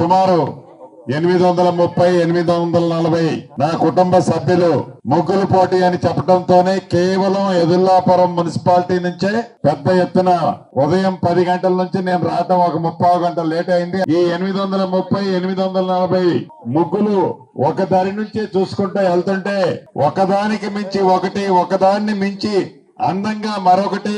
సుమారు ఎనిమిది వందల ముప్పై ఎనిమిది వందల నలభై నా కుటుంబ సభ్యులు ముగ్గులు పోటీ అని చెప్పడంతోనే కేవలం ఎదుల్లాపురం మున్సిపాలిటీ నుంచే పెద్ద ఎత్తున ఉదయం పది గంటల నుంచి నేను రావటం ఒక ముప్పై గంటల లేట్ అయింది. ఈ ఎనిమిది వందల ముప్పై ఎనిమిది వందల నలభై ముగ్గులు ఒక దారి నుంచే చూసుకుంటూ వెళ్తుంటే ఒకదానికి మించి ఒకటి ఒకదాన్ని మించి అందంగా మరొకటి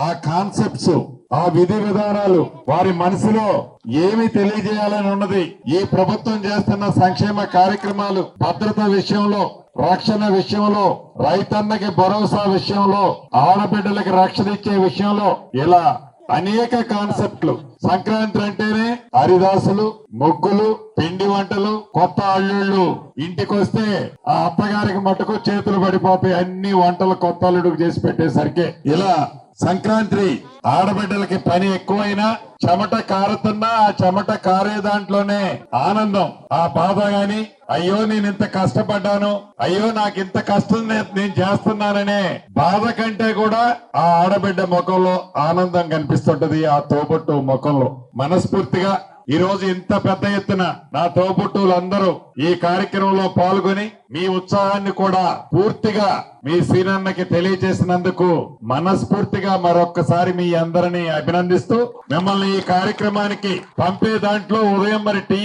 ఆ కాన్సెప్ట్స్ ఆ విధి విధానాలు వారి మనసులో ఏమి తెలియజేయాలని ఉన్నది. ఈ ప్రభుత్వం చేస్తున్న సంక్షేమ కార్యక్రమాలు భద్రత విషయంలో రక్షణ విషయంలో రైతన్నకి భరోసా విషయంలో ఆడబిడ్డలకి రక్షణ ఇచ్చే విషయంలో ఇలా అనేక కాన్సెప్ట్లు. సంక్రాంతి అంటేనే హరిదాసులు ముగ్గులు పిండి వంటలు కొత్త అల్లుళ్ళు. ఇంటికొస్తే ఆ అత్తగారికి మటుకు చేతులు పడిపోతాయి. అన్ని వంటలు కొత్త అల్లుడికి చేసి పెట్టేసరికి ఇలా సంక్రాంతి ఆడబిడ్డలకి పని ఎక్కువైనా చెమట కారుతున్నా ఆ చెమట కారే దాంట్లోనే ఆనందం. ఆ బాధ గాని అయ్యో నేను ఇంత కష్టపడ్డాను అయ్యో నాకు ఇంత కష్టం నేను చేస్తున్నాననే బాధ కంటే కూడా ఆ ఆడబిడ్డ ముఖంలో ఆనందం కనిపిస్తుంటది ఆ తోబట్టు ముఖంలో. మనస్ఫూర్తిగా ఈ రోజు ఇంత పెద్ద ఎత్తున నా తోబుట్టువులందరూ ఈ కార్యక్రమంలో పాల్గొని మీ ఉత్సాహాన్ని కూడా పూర్తిగా మీ సీనన్నకి తెలియజేసినందుకు మనస్ఫూర్తిగా మరొక్కసారి మీ అందరిని అభినందిస్తూ మిమ్మల్ని ఈ కార్యక్రమానికి పంపే దాంట్లో ఉదయం మరి టీ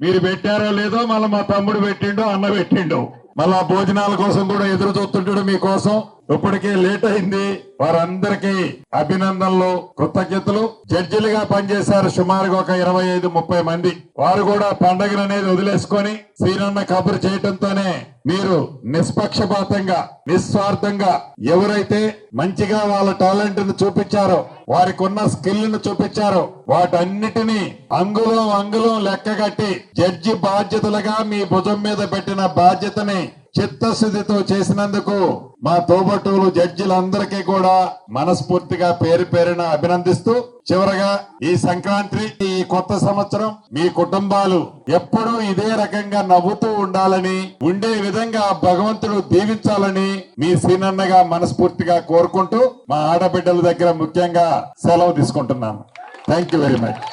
మీరు పెట్టారో లేదో మళ్ళీ మా తమ్ముడు పెట్టిండో అన్న పెట్టిండో. మళ్ళా భోజనాల కోసం కూడా ఎదురు చూస్తుంటాడు మీకోసం. ఇప్పటికే లేట్ అయింది. వారందరికీ అభినందనలు కృతజ్ఞతలు. జడ్జిలుగా పనిచేశారు సుమారుగా ఒక ఇరవై ఐదు ముప్పై మంది. వారు కూడా పండగను అనేది వదిలేసుకొని శ్రీనన్న కబురు చేయటంతోనే మీరు నిష్పక్షపాతంగా నిస్వార్థంగా ఎవరైతే మంచిగా వాళ్ళ టాలెంట్ను చూపించారో వారికి ఉన్న స్కిల్ను చూపించారో వాటన్నిటినీ అంగుళం అంగుళం లెక్క కట్టి జడ్జి బాధ్యతలుగా మీ భుజం మీద పెట్టిన బాధ్యతని చిత్తశుద్ధితో చేసినందుకు మా తోబట్టువులు జడ్జిలందరికీ కూడా మనస్ఫూర్తిగా పేరు పేరున అభినందిస్తూ చివరగా ఈ సంక్రాంతి ఈ కొత్త సంవత్సరం మీ కుటుంబాలు ఎప్పుడూ ఇదే రకంగా నవ్వుతూ ఉండాలని ఉండే విధంగా భగవంతుడు దీవించాలని మీ సీనన్నగా మనస్ఫూర్తిగా కోరుకుంటూ మా ఆడబిడ్డల దగ్గర ముఖ్యంగా సెలవు తీసుకుంటున్నాను. Thank you very much